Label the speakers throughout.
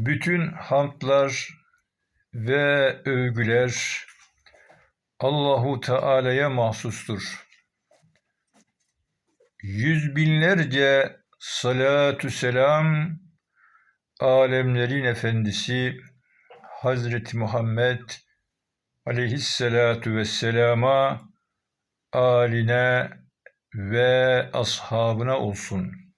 Speaker 1: Bütün hamdlar ve övgüler Allahu Teala'ya mahsustur. Yüz binlerce salatü selam alemlerin efendisi Hazreti Muhammed aleyhissalatu vesselama aline ve ashabına olsun.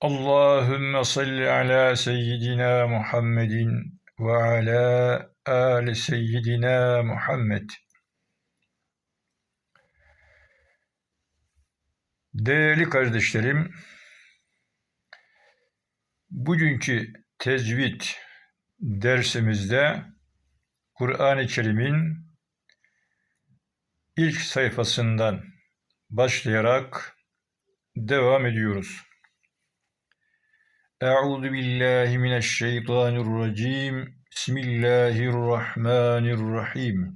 Speaker 1: Allahümme salli ala seyyidina Muhammedin ve ala ali seyyidina Muhammed. Değerli kardeşlerim, bugünkü tecvid dersimizde Kur'an-ı Kerim'in ilk sayfasından başlayarak devam ediyoruz. Euzu billahi mineşşeytanirracim. Bismillahirrahmanirrahim.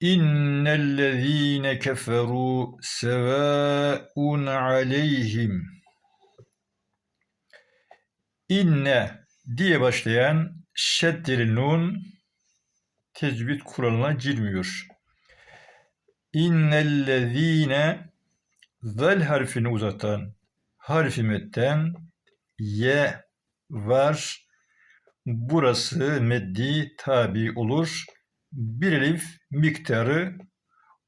Speaker 1: İnnellezîne keferû sevâun aleyhim. İnne diye başlayan şeddeli nun tecvid kuralına girmiyor. İnnellezîne zal harfini uzatan harfi metten ye var. Burası meddi tabi olur. Bir elif miktarı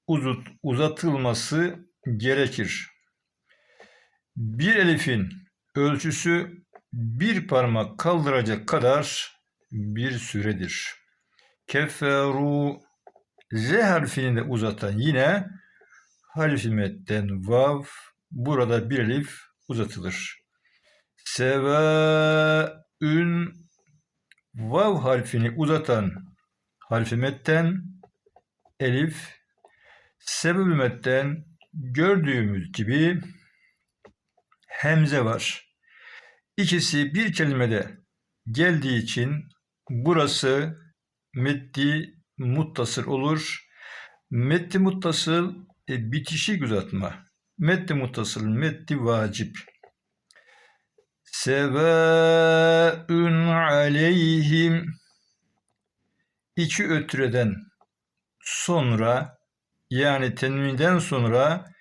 Speaker 1: uzut, uzatılması gerekir. Bir elifin ölçüsü bir parmak kaldıracak kadar bir süredir. Keferu Z harfini de uzatan yine harfi metten vav burada bir elif uzatılır. Sevaün vav harfini uzatan harfi metten elif sebebü gördüğümüz gibi hemze var. İkisi bir kelimede geldiği için burası meddi muttasıl olur. Meddi muttasıl e, bitişik uzatma. Meddi muttasıl, meddi vacip. Sevaün aleyhim iki ötreden sonra yani tenvinden sonra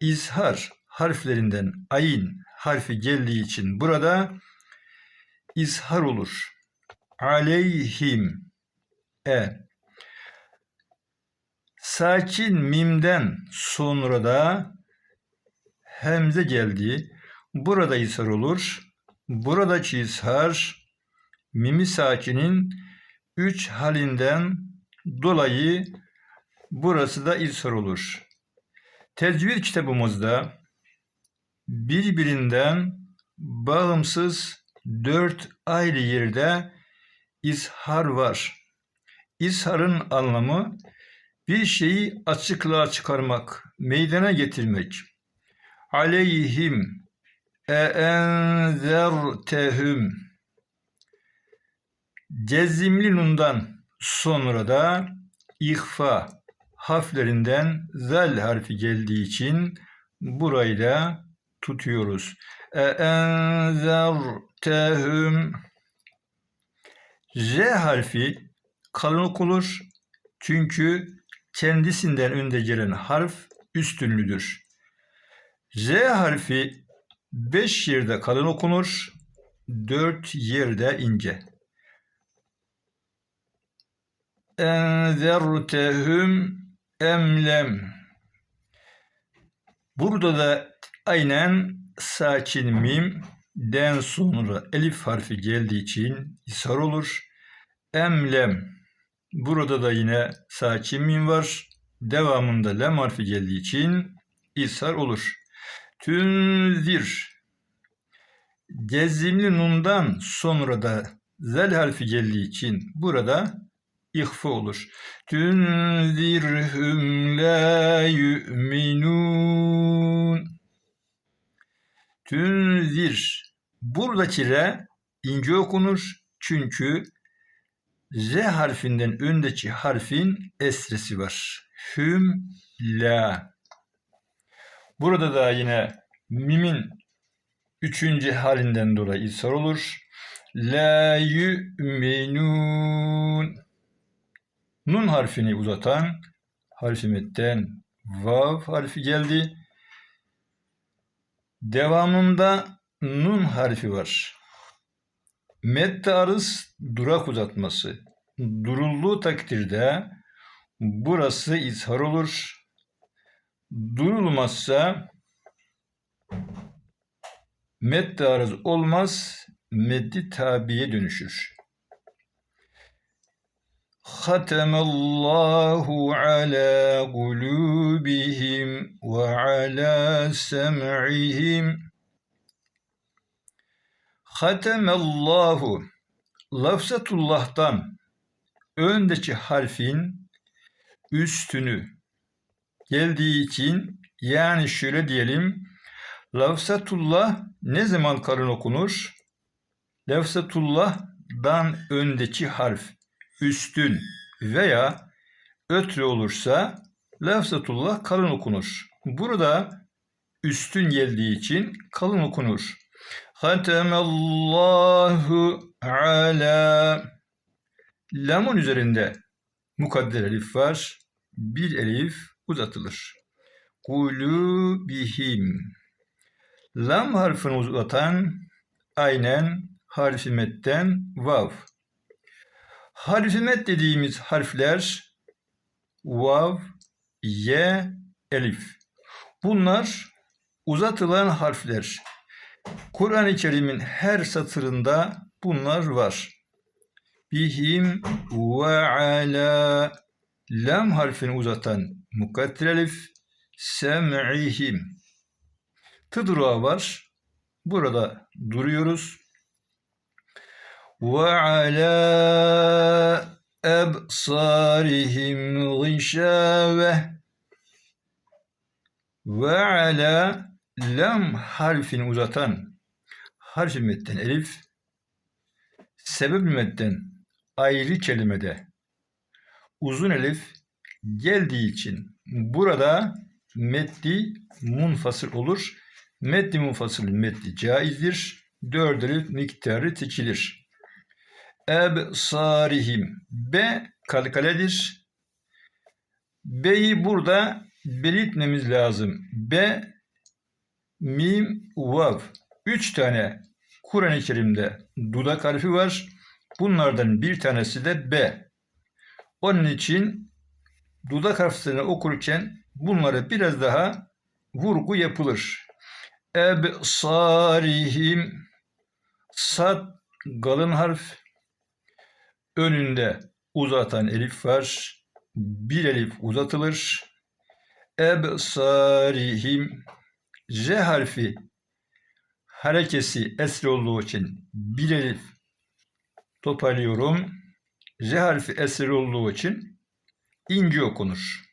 Speaker 1: izhar harflerinden ayin harfi geldiği için burada izhar olur. Aleyhim e sakin mimden sonra da hemze geldi. Burada ishar olur. Buradaki ishar mimi sakinin üç halinden dolayı burası da ishar olur. Tecvid kitabımızda birbirinden bağımsız dört ayrı yerde ishar var. İsharın anlamı bir şeyi açıklığa çıkarmak, meydana getirmek. Aleyhim eenzertehum Cezimli nundan sonra da ihfa harflerinden zel harfi geldiği için burayı da tutuyoruz. Eenzertehum J harfi kalın okunur. Çünkü kendisinden önde gelen harf üstünlüdür. Z harfi 5 yerde kalın okunur, 4 yerde ince. Enzertehum emlem. Burada da aynen sakin mim den sonra elif harfi geldiği için ishar olur. Emlem. Burada da yine sakin mim var. Devamında lem harfi geldiği için ishar olur. Tünzir. Cezimli nundan sonra da zel harfi geldiği için burada ihfa olur. Tünzirhum la yu'minun. Tünzir. Buradaki re ince okunur. Çünkü Z harfinden öndeki harfin esresi var. Hüm la. Burada da yine mimin üçüncü halinden dolayı ishar olur. La yu'minun. Nun harfini uzatan harfi metten vav harfi geldi. Devamında nun harfi var. Mette arız durak uzatması. Durulduğu takdirde burası izhar olur. Durulmazsa medde arız olmaz, meddi tabiye dönüşür. Hatemallahu ala kulubihim ve ala sem'ihim. Hatemallahu lafzatullah'tan öndeki harfin üstünü geldiği için yani şöyle diyelim lafzatullah ne zaman karın okunur? Lafzatullah'dan öndeki harf üstün veya ötre olursa lafzatullah kalın okunur. Burada üstün geldiği için kalın okunur. Hatemallahu ala Lamun üzerinde mukadder elif var. Bir elif uzatılır. Kulubihim. Lam harfini uzatan aynen harfi metten vav. Harfi met dediğimiz harfler vav, ye, elif. Bunlar uzatılan harfler. Kur'an-ı Kerim'in her satırında bunlar var. Bihim ve ala lam harfini uzatan mukadder elif sem'ihim. Tıdra var. Burada duruyoruz. Ve ala ebsarihim gışave ve ala lam harfini uzatan harfi metten elif sebep metten ayrı kelimede uzun elif geldiği için burada meddi munfasıl olur. Meddi munfasıl meddi caizdir. Dört elif miktarı tekilir. Ebsarihim. B kalkaledir. B'yi burada belirtmemiz lazım. B, mim, vav. Üç tane Kur'an-ı Kerim'de dudak harfi var. Bunlardan bir tanesi de B. Onun için dudak harflerini okurken bunlara biraz daha vurgu yapılır. Ebsarihim sad galın harf önünde uzatan elif var. Bir elif uzatılır. Ebsarihim J harfi harekesi esri olduğu için bir elif toparlıyorum. J harfi esri olduğu için ince okunur.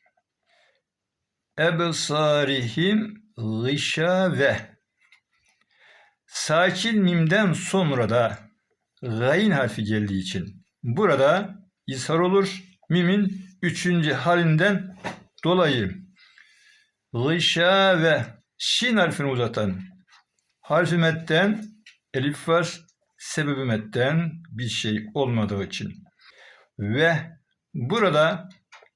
Speaker 1: Ebsarihim gışave. Sakin mimden sonra da gayn harfi geldiği için burada ishar olur. Mimin üçüncü halinden dolayı gışave şin harfini uzatan harfi metten elif var. Sebebi metten bir şey olmadığı için. Ve burada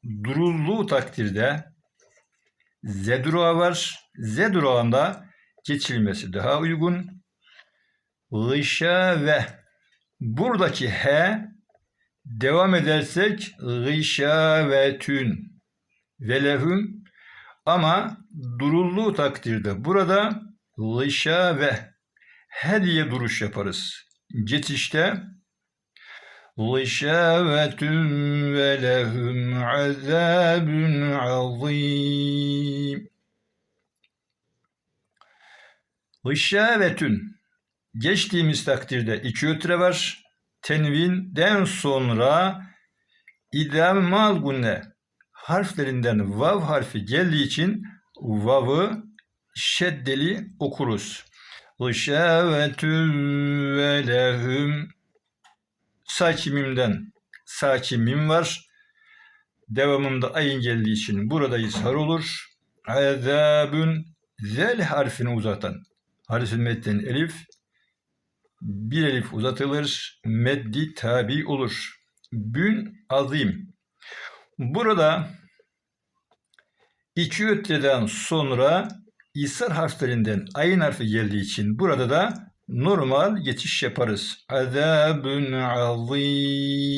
Speaker 1: durulduğu takdirde Z durağı var. Z geçilmesi daha uygun. Gışa ve buradaki H devam edersek gışa ve tün ve lehum ama durulduğu takdirde burada gışa ve H diye duruş yaparız. Geçişte gışavetun ve lehum azabun azim. Gışavetun geçtiğimiz takdirde iki ötre var. Tenvinden sonra idam malgunne harflerinden vav harfi geldiği için vavı şeddeli okuruz. Gışavetun ve lehum sakimimden sakimim var. Devamında ayın geldiği için burada ishar olur. Azabun zel harfini uzatan harf metten elif bir elif uzatılır, meddi tabi olur. Bün azim. Burada iki ötreden sonra İsar harflerinden ayın harfi geldiği için burada da normal geçiş yaparız. Azabun azim.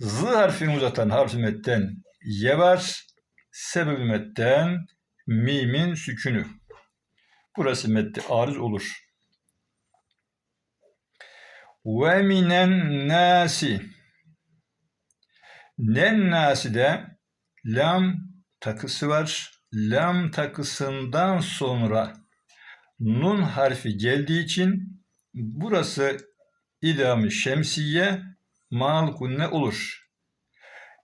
Speaker 1: Z harfini uzatan harf metten ye var. Sebebi metten mimin sükünü. Burası meddi arız olur. Ve minen nasi. Nen nasi de lam takısı var. Lam takısından sonra nun harfi geldiği için burası idam-ı şemsiye mal gunne olur.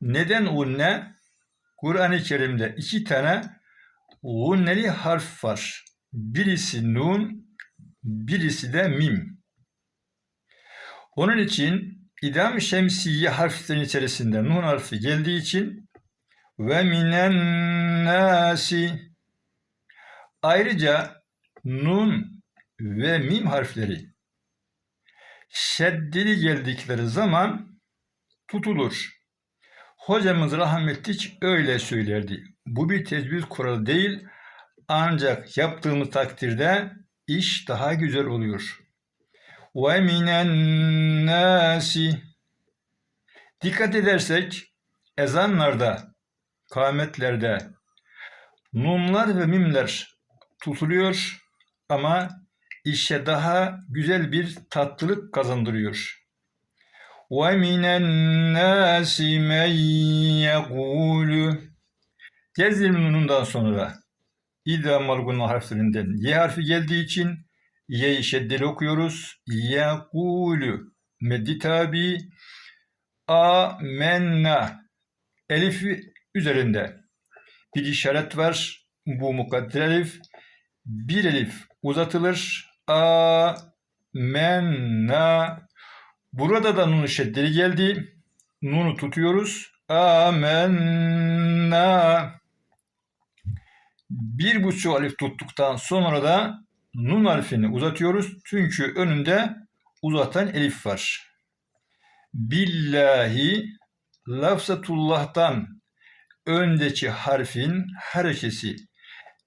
Speaker 1: Neden gunne? Kur'an-ı Kerim'de iki tane gunneli harf var. Birisi nun, birisi de mim. Onun için idam şemsiye harflerin içerisinde nun harfi geldiği için ve minen nasi ayrıca nun ve mim harfleri şeddeli geldikleri zaman tutulur. Hocamız rahmetli öyle söylerdi. Bu bir tecviz kuralı değil ancak yaptığımız takdirde iş daha güzel oluyor. Ve minen nasi Dikkat edersek ezanlarda, kâmetlerde nunlar ve mimler tutuluyor ama işe daha güzel bir tatlılık kazandırıyor. وَمِنَ النَّاسِ مَنْ يَقُولُ Cezim nunundan sonra İdâ margunun harflerinden Y harfi geldiği için Y'yi şeddeli okuyoruz. Yekulu meddi tabi Amenna Elif üzerinde bir işaret var. Bu mukadder elif. bir elif uzatılır. Amenna Burada da nunu şeddeli geldi. Nunu tutuyoruz. Amenna. Bir buçuk alif tuttuktan sonra da nun harfini uzatıyoruz. Çünkü önünde uzatan elif var. Billahi lafzatullah'tan öndeki harfin harekesi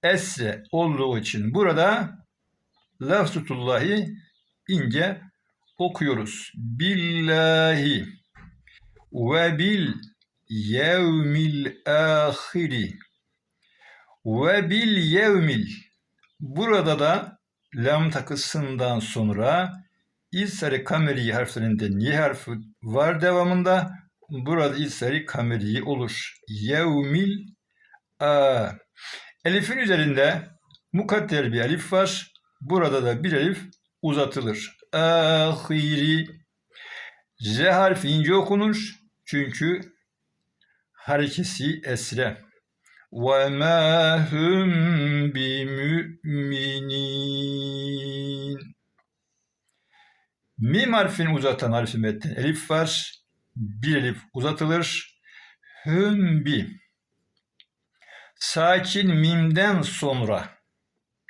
Speaker 1: esre olduğu için burada lafzatullahi ince okuyoruz. Billahi ve bil yevmil ahiri ve bil yevmil burada da lam takısından sonra İsari kameri harflerinden y harfi var devamında. Burada İsari kameri olur. Yevmil a. Elif'in üzerinde mukadder bir elif var. Burada da bir elif uzatılır. Ahiri Z harfi ince okunur. Çünkü harekesi esre. Ve mâ hum bimü'minin. Mim harfini uzatan harfi metin elif var. Bir elif uzatılır. Hümbi. Sakin mimden sonra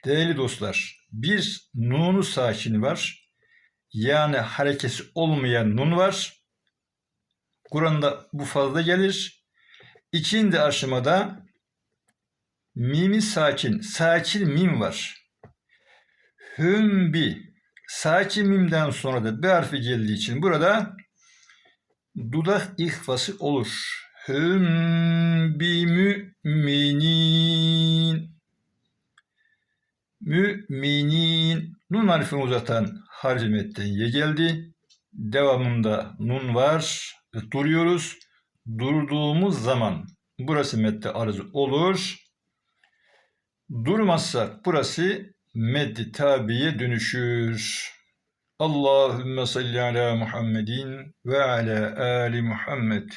Speaker 1: değerli dostlar bir nunu sakini var. Yani harekesi olmayan nun var. Kur'an'da bu fazla gelir. İkinci aşamada mimi sakin, sakin mim var. Hümbi, sakin mimden sonra da bir harfi geldiği için burada dudak ihvası olur. Hümbi müminin. Müminin. Nun harfini uzatan harcametten ye geldi. Devamında nun var. Duruyoruz. Durduğumuz zaman burası mette arız olur. Durmazsak burası meddi tabiye dönüşür. Allahümme salli ala Muhammedin ve ala ali Muhammed.